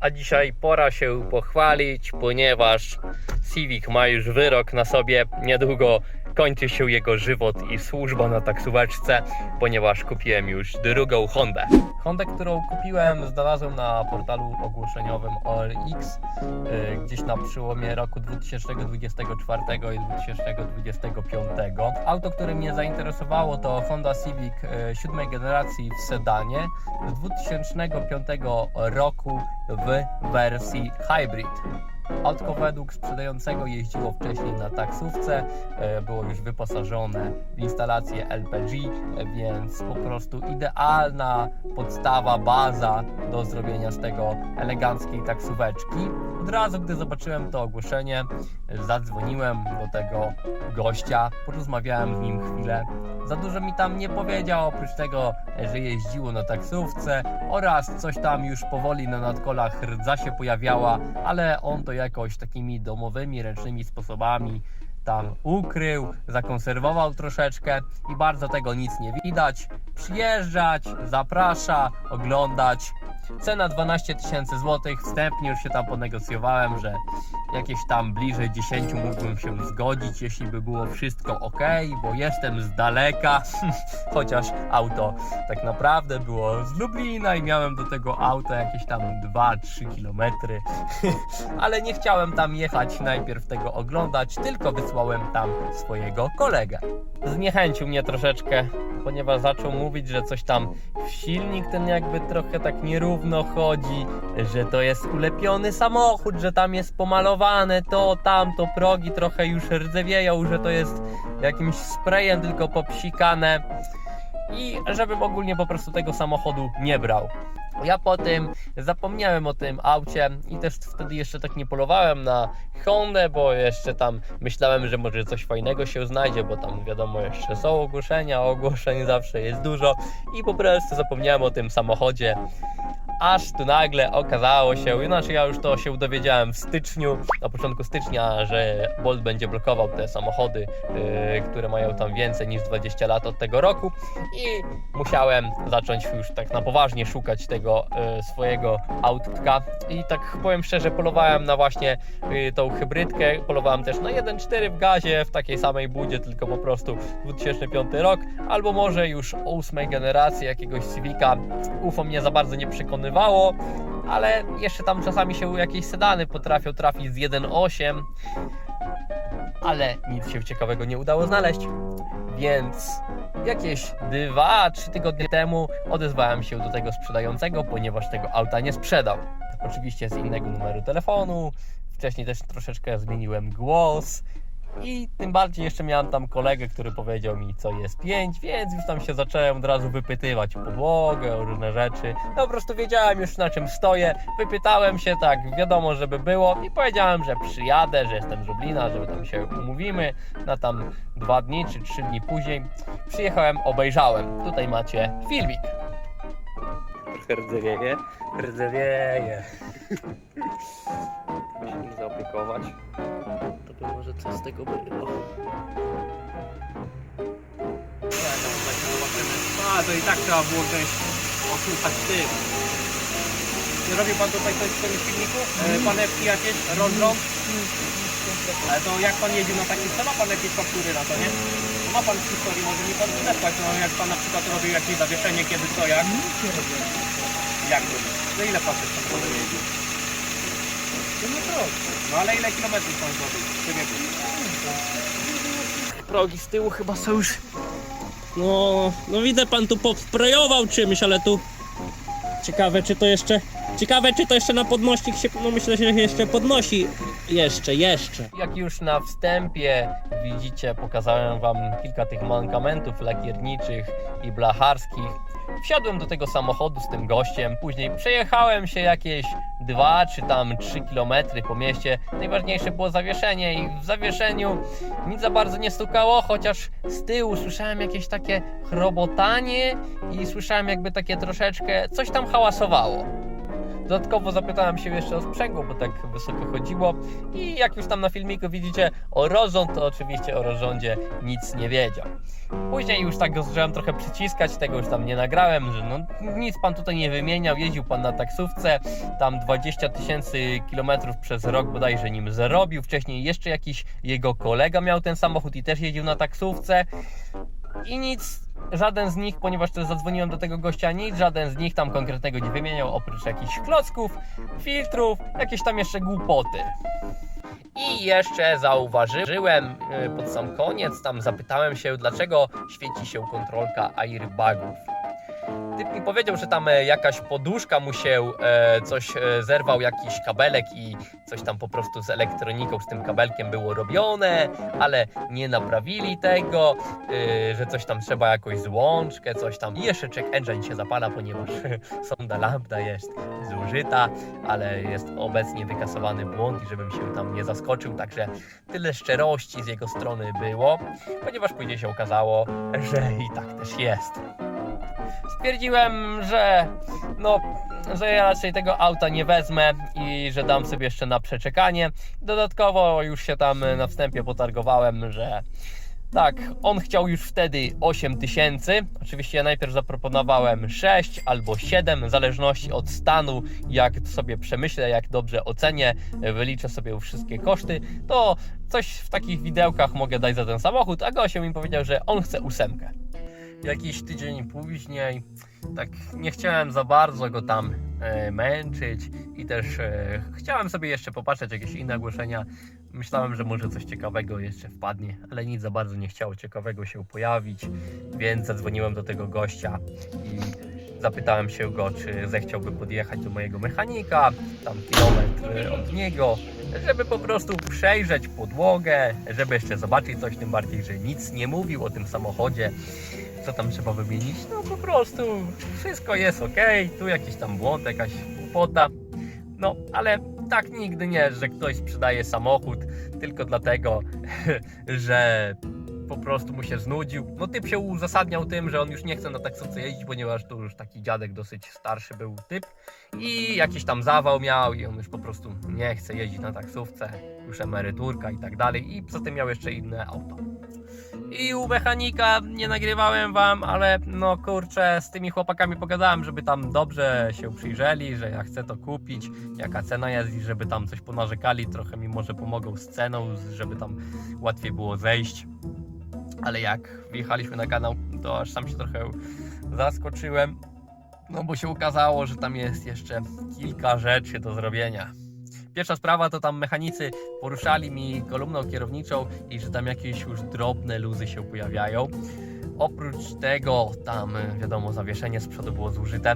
A dzisiaj pora się pochwalić, ponieważ Civic ma już wyrok na sobie. Niedługo kończy się jego żywot i służba na taksóweczce, ponieważ kupiłem już drugą Hondę. Hondę, którą kupiłem, znalazłem na portalu ogłoszeniowym OLX yy, gdzieś na przełomie roku 2024 i 2025. Auto, które mnie zainteresowało to Honda Civic yy, siódmej generacji w sedanie z 2005 roku w wersji hybrid. Autko według sprzedającego jeździło wcześniej na taksówce, e, było już wyposażone w instalację LPG, e, więc po prostu idealna podstawa, baza do zrobienia z tego eleganckiej taksóweczki. Od razu, gdy zobaczyłem to ogłoszenie, zadzwoniłem do tego gościa, porozmawiałem z nim chwilę. Za dużo mi tam nie powiedział, oprócz tego, że jeździło na taksówce oraz coś tam już powoli na nadkolach rdza się pojawiała, ale on to jakoś takimi domowymi, ręcznymi sposobami tam ukrył, zakonserwował troszeczkę i bardzo tego nic nie widać. Przyjeżdżać, zaprasza, oglądać. Cena 12 tysięcy złotych. Wstępnie już się tam ponegocjowałem, że jakieś tam bliżej 10 mógłbym się zgodzić, jeśli by było wszystko ok, bo jestem z daleka. Chociaż auto tak naprawdę było z Lublina i miałem do tego auta jakieś tam 2-3 kilometry. Ale nie chciałem tam jechać, najpierw tego oglądać, tylko wysłałem tam swojego kolegę. Zniechęcił mnie troszeczkę, ponieważ zaczął mówić, że coś tam w silnik ten jakby trochę tak nierówno chodzi, że to jest ulepiony samochód, że tam jest pomalowane to, tamto, progi trochę już rdzewieją, że to jest jakimś sprayem tylko popsikane i żebym ogólnie po prostu tego samochodu nie brał. Ja po tym zapomniałem o tym aucie i też wtedy jeszcze tak nie polowałem na Hondę, bo jeszcze tam myślałem, że może coś fajnego się znajdzie, bo tam wiadomo jeszcze są ogłoszenia, ogłoszeń zawsze jest dużo i po prostu zapomniałem o tym samochodzie. Aż tu nagle okazało się, znaczy ja już to się dowiedziałem w styczniu, na początku stycznia, że Bolt będzie blokował te samochody, yy, które mają tam więcej niż 20 lat od tego roku i musiałem zacząć już tak na poważnie szukać tego yy, swojego autka i tak powiem szczerze, polowałem na właśnie yy, tą hybrydkę, polowałem też na 1.4 w gazie, w takiej samej budzie, tylko po prostu 2005 rok, albo może już ósmej generacji jakiegoś Civica. UFO mnie za bardzo nie przekonywało, ale jeszcze tam czasami się jakieś sedany potrafią trafić z 1.8, ale nic się ciekawego nie udało znaleźć. Więc jakieś 2-3 tygodnie temu odezwałem się do tego sprzedającego, ponieważ tego auta nie sprzedał. Oczywiście z innego numeru telefonu. Wcześniej też troszeczkę zmieniłem głos. I tym bardziej jeszcze miałem tam kolegę, który powiedział mi, co jest 5, więc już tam się zacząłem od razu wypytywać o podłogę, o różne rzeczy. No po prostu wiedziałem już na czym stoję. Wypytałem się tak, wiadomo, żeby było i powiedziałem, że przyjadę, że jestem z Lublina, że tam się umówimy na tam dwa dni czy trzy dni później. Przyjechałem, obejrzałem. Tutaj macie filmik. Trochę rdzewieje, rdzewieje. Musimy zaopiekować. To by może coś z tego było. A, to i tak trzeba było coś osłuchać tym. Nie robił pan tutaj coś w tym filmiku? E, panewki jakieś, rondrą? Ale to jak pan jeździł na takim co ma pan jakieś faktury na to, nie? Ma pan w historii, może mi pan wysłać, no jak pan na przykład robił jakieś zawieszenie, kiedy co, jak? Jak robił? No ile pan też tam jeździł? No ale ile kilometrów pan zrobił? Progi z tyłu chyba są już... No, no widzę pan tu posprejował czymś, ale tu... Ciekawe czy to jeszcze... Ciekawe czy to jeszcze na podnośnik się... No myślę, że się jeszcze podnosi. Jeszcze, jeszcze. Jak już na wstępie widzicie, pokazałem wam kilka tych mankamentów lakierniczych i blacharskich. Wsiadłem do tego samochodu z tym gościem, później przejechałem się jakieś 2 czy tam 3 kilometry po mieście. Najważniejsze było zawieszenie i w zawieszeniu nic za bardzo nie stukało, chociaż z tyłu słyszałem jakieś takie chrobotanie i słyszałem jakby takie troszeczkę coś tam hałasowało. Dodatkowo zapytałem się jeszcze o sprzęgło, bo tak wysoko chodziło. I jak już tam na filmiku widzicie o rozrząd, to oczywiście o rozrządzie nic nie wiedział. Później już tak go zacząłem trochę przyciskać, tego już tam nie nagrałem, że no nic pan tutaj nie wymieniał, jeździł pan na taksówce, tam 20 tysięcy kilometrów przez rok bodajże nim zarobił, wcześniej jeszcze jakiś jego kolega miał ten samochód i też jeździł na taksówce. I nic, żaden z nich, ponieważ też zadzwoniłem do tego gościa, nic, żaden z nich tam konkretnego nie wymieniał, oprócz jakichś klocków, filtrów, jakieś tam jeszcze głupoty. I jeszcze zauważyłem e, pod sam koniec, tam zapytałem się, dlaczego świeci się kontrolka airbagów. Typ mi powiedział, że tam e, jakaś poduszka mu się e, coś e, zerwał, jakiś kabelek i coś tam po prostu z elektroniką, z tym kabelkiem było robione, ale nie naprawili tego, że coś tam trzeba jakoś złączkę, coś tam. I jeszcze check engine się zapala, ponieważ sonda lambda jest zużyta, ale jest obecnie wykasowany błąd i żebym się tam nie zaskoczył, także tyle szczerości z jego strony było, ponieważ później się okazało, że i tak też jest stwierdziłem, że no, że ja raczej tego auta nie wezmę i że dam sobie jeszcze na przeczekanie. Dodatkowo już się tam na wstępie potargowałem, że tak, on chciał już wtedy 8 tysięcy. Oczywiście ja najpierw zaproponowałem 6 albo 7, w zależności od stanu, jak sobie przemyślę, jak dobrze ocenię, wyliczę sobie wszystkie koszty, to coś w takich widełkach mogę dać za ten samochód, a Gosio mi powiedział, że on chce ósemkę jakiś tydzień później. Tak nie chciałem za bardzo go tam e, męczyć i też e, chciałem sobie jeszcze popatrzeć jakieś inne ogłoszenia. Myślałem, że może coś ciekawego jeszcze wpadnie, ale nic za bardzo nie chciało ciekawego się pojawić, więc zadzwoniłem do tego gościa i zapytałem się go, czy zechciałby podjechać do mojego mechanika, tam kilometr od niego, żeby po prostu przejrzeć podłogę, żeby jeszcze zobaczyć coś, tym bardziej, że nic nie mówił o tym samochodzie co tam trzeba wymienić? No po prostu wszystko jest ok, tu jakiś tam błąd, jakaś głupota. No, ale tak nigdy nie, że ktoś sprzedaje samochód tylko dlatego, że po prostu mu się znudził. No typ się uzasadniał tym, że on już nie chce na taksówce jeździć, ponieważ to już taki dziadek dosyć starszy był typ i jakiś tam zawał miał i on już po prostu nie chce jeździć na taksówce, już emeryturka i tak dalej i poza tym miał jeszcze inne auto. I u mechanika nie nagrywałem wam, ale no kurczę, z tymi chłopakami pogadałem, żeby tam dobrze się przyjrzeli, że ja chcę to kupić, jaka cena jest i żeby tam coś ponarzekali, trochę mi może pomogą z ceną, żeby tam łatwiej było zejść. Ale jak wjechaliśmy na kanał, to aż sam się trochę zaskoczyłem, no bo się okazało, że tam jest jeszcze kilka rzeczy do zrobienia. Pierwsza sprawa to tam mechanicy poruszali mi kolumną kierowniczą i że tam jakieś już drobne luzy się pojawiają. Oprócz tego tam wiadomo zawieszenie z przodu było zużyte.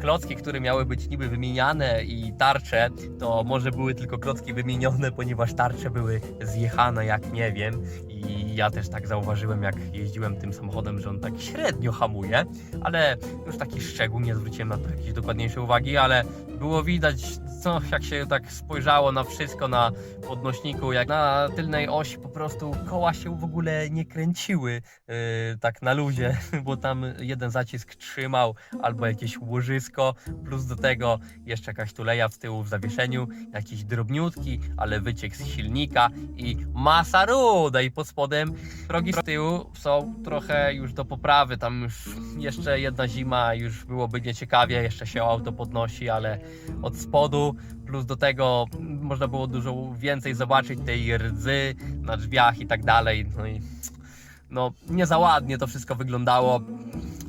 Klocki, które miały być niby wymieniane i tarcze, to może były tylko klocki wymienione, ponieważ tarcze były zjechane jak nie wiem. I ja też tak zauważyłem jak jeździłem tym samochodem, że on tak średnio hamuje, ale już taki szczegół nie zwróciłem na to jakieś dokładniejsze uwagi, ale było widać, co jak się tak spojrzało na wszystko na podnośniku, jak na tylnej osi po prostu koła się w ogóle nie kręciły yy, tak na luzie, bo tam jeden zacisk trzymał albo jakieś łożysko, plus do tego jeszcze jakaś tuleja z tyłu w zawieszeniu, jakiś drobniutki, ale wyciek z silnika i masa ruda i pod spodem progi z tyłu są trochę już do poprawy, tam już jeszcze jedna zima już byłoby nieciekawie, jeszcze się auto podnosi, ale od spodu, plus do tego można było dużo więcej zobaczyć tej rdzy na drzwiach i tak dalej. No i no nie za ładnie to wszystko wyglądało.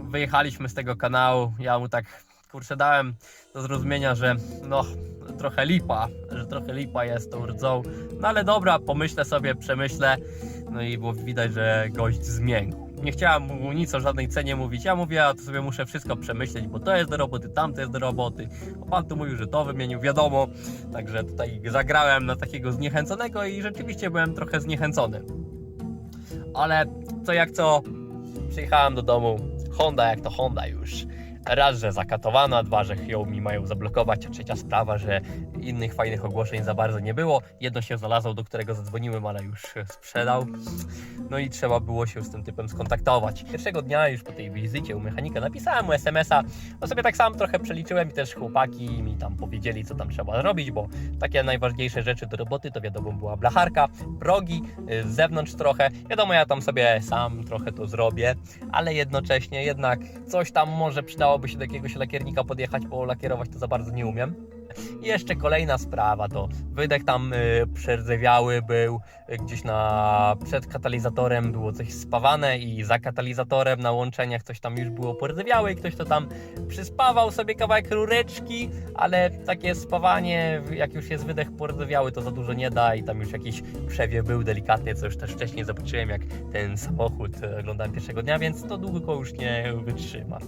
Wyjechaliśmy z tego kanału, ja mu tak kurczę dałem do zrozumienia, że no trochę lipa, że trochę lipa jest tą rdzą. No ale dobra, pomyślę sobie, przemyślę. No i było widać, że gość zmiękł. Nie chciałem mu nic o żadnej cenie mówić. Ja mówię, ja to sobie muszę wszystko przemyśleć, bo to jest do roboty, tamto jest do roboty. A pan tu mówił, że to wymienił, wiadomo. Także tutaj zagrałem na takiego zniechęconego i rzeczywiście byłem trochę zniechęcony. Ale co jak co, przyjechałem do domu. Honda jak to Honda już. Raz, że zakatowana, dwa, że ją mi mają zablokować, a trzecia sprawa, że innych fajnych ogłoszeń za bardzo nie było. Jedno się znalazło, do którego zadzwoniłem, ale już sprzedał. No i trzeba było się z tym typem skontaktować. Pierwszego dnia już po tej wizycie u mechanika napisałem mu SMS-a, no sobie tak sam trochę przeliczyłem i też chłopaki mi tam powiedzieli, co tam trzeba zrobić, bo takie najważniejsze rzeczy do roboty to wiadomo była blacharka, progi, y, z zewnątrz trochę. Wiadomo, ja tam sobie sam trochę to zrobię, ale jednocześnie jednak coś tam może przydałoby się do jakiegoś lakiernika podjechać, bo lakierować to za bardzo nie umiem. Jeszcze kolejna sprawa to wydech tam y, był, y, gdzieś na przed katalizatorem było coś spawane i za katalizatorem na łączeniach coś tam już było pordzewiałe i ktoś to tam przyspawał sobie kawałek rureczki, ale takie spawanie, jak już jest wydech pordzewiały to za dużo nie da i tam już jakiś przewiew był delikatny, co już też wcześniej zobaczyłem jak ten samochód y, oglądałem pierwszego dnia, więc to długo już nie wytrzyma.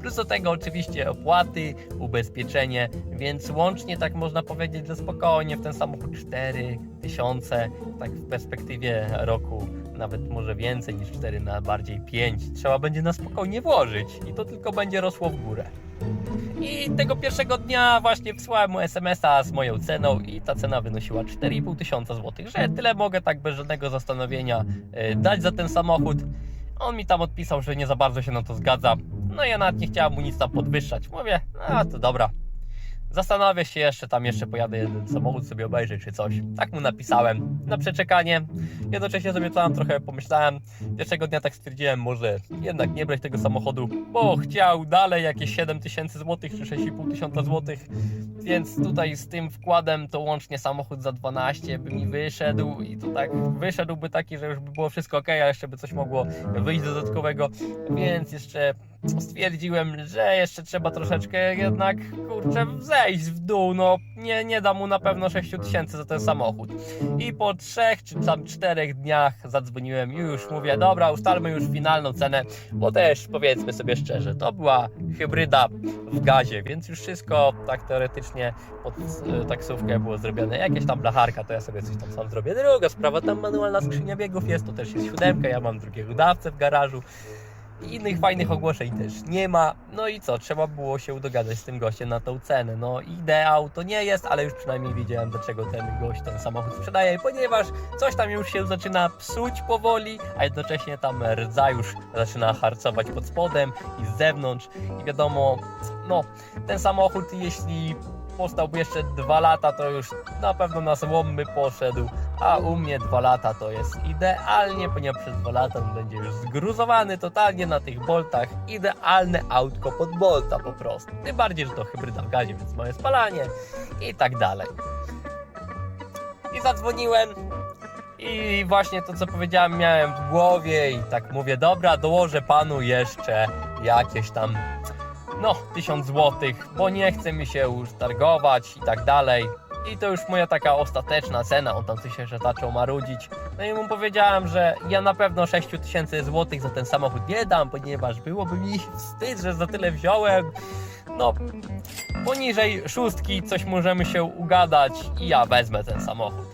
Plus do tego oczywiście opłaty, ubezpieczenie, więc łącznie tak można powiedzieć, że spokojnie w ten samochód 4 tysiące, tak w perspektywie roku nawet może więcej niż 4, na bardziej 5. Trzeba będzie na spokojnie włożyć i to tylko będzie rosło w górę. I tego pierwszego dnia właśnie wysłałem mu SMS-a z moją ceną i ta cena wynosiła 4,5 tysiąca złotych, że tyle mogę tak bez żadnego zastanowienia e, dać za ten samochód. On mi tam odpisał, że nie za bardzo się na to zgadza. No ja nawet nie chciałem mu nic tam podwyższać. Mówię, a to dobra. Zastanawiam się jeszcze, tam jeszcze pojadę jeden samochód sobie obejrzeć czy coś. Tak mu napisałem na przeczekanie. Jednocześnie sobie tam trochę pomyślałem. Pierwszego dnia tak stwierdziłem, może jednak nie brać tego samochodu, bo chciał dalej jakieś 7 tysięcy złotych czy 6,5 tysiąca złotych. Więc tutaj z tym wkładem to łącznie samochód za 12 by mi wyszedł i to tak wyszedłby taki, że już by było wszystko ok, a jeszcze by coś mogło wyjść dodatkowego. Więc jeszcze stwierdziłem, że jeszcze trzeba troszeczkę jednak, kurczę, zejść w dół, no nie, nie da mu na pewno 6 tysięcy za ten samochód. I po trzech czy tam czterech dniach zadzwoniłem i już mówię, dobra, ustalmy już finalną cenę, bo też powiedzmy sobie szczerze, to była hybryda w gazie, więc już wszystko tak teoretycznie pod e, taksówkę było zrobione. Jakieś tam blacharka, to ja sobie coś tam sam zrobię. Druga sprawa, tam manualna skrzynia biegów jest, to też jest siódemka, ja mam drugiego dawcę w garażu. Innych fajnych ogłoszeń też nie ma. No i co, trzeba było się dogadać z tym gościem na tą cenę. No ideał to nie jest, ale już przynajmniej wiedziałem dlaczego ten gość ten samochód sprzedaje, ponieważ coś tam już się zaczyna psuć powoli, a jednocześnie tam rdza już zaczyna harcować pod spodem i z zewnątrz. I wiadomo, no ten samochód jeśli postałby jeszcze dwa lata, to już na pewno na złom by poszedł, a u mnie dwa lata to jest idealnie, ponieważ przez dwa lata on będzie już zgruzowany totalnie na tych boltach. Idealne autko pod bolta po prostu. Tym bardziej, że to hybryda w gazie, więc małe spalanie i tak dalej. I zadzwoniłem i właśnie to co powiedziałem miałem w głowie i tak mówię, dobra, dołożę panu jeszcze jakieś tam no, 1000 złotych, bo nie chce mi się już targować i tak dalej. I to już moja taka ostateczna cena, on tam coś jeszcze zaczął marudzić. No i mu powiedziałem, że ja na pewno 6000 złotych za ten samochód nie dam, ponieważ byłoby mi wstyd, że za tyle wziąłem. No, poniżej szóstki coś możemy się ugadać i ja wezmę ten samochód.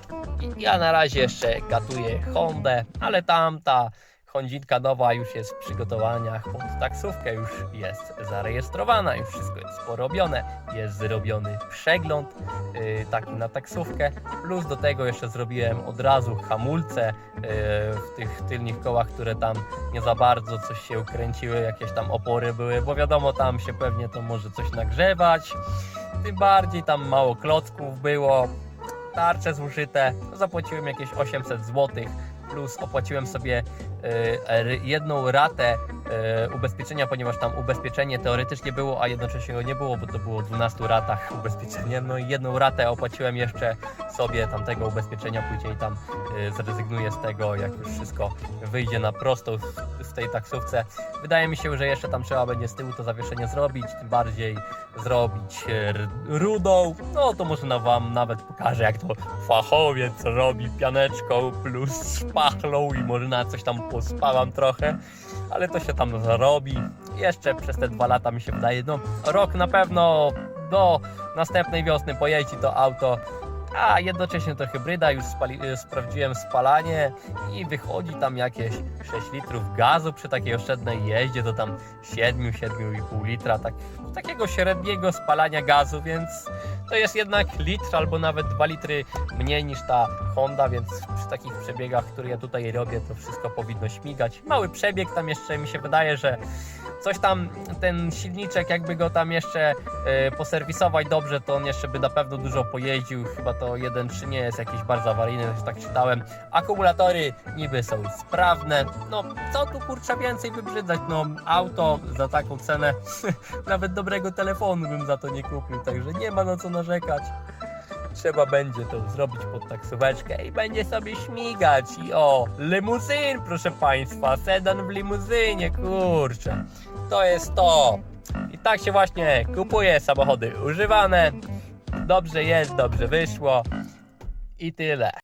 I ja na razie jeszcze gatuję Hondę, ale tamta Hondzika nowa już jest w przygotowaniach pod taksówkę, już jest zarejestrowana, już wszystko jest porobione, jest zrobiony przegląd yy, taki na taksówkę, plus do tego jeszcze zrobiłem od razu hamulce yy, w tych tylnych kołach, które tam nie za bardzo coś się kręciły, jakieś tam opory były, bo wiadomo tam się pewnie to może coś nagrzewać, tym bardziej tam mało klocków było, tarcze zużyte, zapłaciłem jakieś 800 zł, plus opłaciłem sobie e, jedną ratę e, ubezpieczenia, ponieważ tam ubezpieczenie teoretycznie było, a jednocześnie go nie było, bo to było w 12 ratach ubezpieczenia. No i jedną ratę opłaciłem jeszcze sobie tamtego ubezpieczenia, później tam e, zrezygnuję z tego, jak już wszystko wyjdzie na prostą w, tej taksówce. Wydaje mi się, że jeszcze tam trzeba będzie z tyłu to zawieszenie zrobić, tym bardziej zrobić e, rudą. No to może na wam nawet pokażę, jak to fachowiec robi pianeczką plus szpachlą i może na coś tam pospałam trochę, ale to się tam zarobi. Jeszcze przez te dwa lata mi się wydaje, no rok na pewno do następnej wiosny pojeździ to auto a jednocześnie to hybryda, już spali, e, sprawdziłem spalanie i wychodzi tam jakieś 6 litrów gazu przy takiej oszczędnej jeździe, to tam 7-7,5 litra, tak, takiego średniego spalania gazu, więc to jest jednak litr albo nawet 2 litry mniej niż ta Honda, więc przy takich przebiegach, które ja tutaj robię, to wszystko powinno śmigać. Mały przebieg, tam jeszcze mi się wydaje, że coś tam, ten silniczek, jakby go tam jeszcze e, poserwisować dobrze, to on jeszcze by na pewno dużo pojeździł. Chyba to 1.3 nie jest jakiś bardzo awaryjny, też tak czytałem. Akumulatory niby są sprawne. No, co tu kurczę więcej wybrzydzać? No, auto za taką cenę, nawet dobrego telefonu bym za to nie kupił, także nie ma na co narzekać. Trzeba będzie to zrobić pod taksóweczkę i będzie sobie śmigać. I o, limuzyn, proszę Państwa, sedan w limuzynie, kurczę. To jest to. I tak się właśnie kupuje samochody używane. Dobrze jest, dobrze wyszło. I tyle.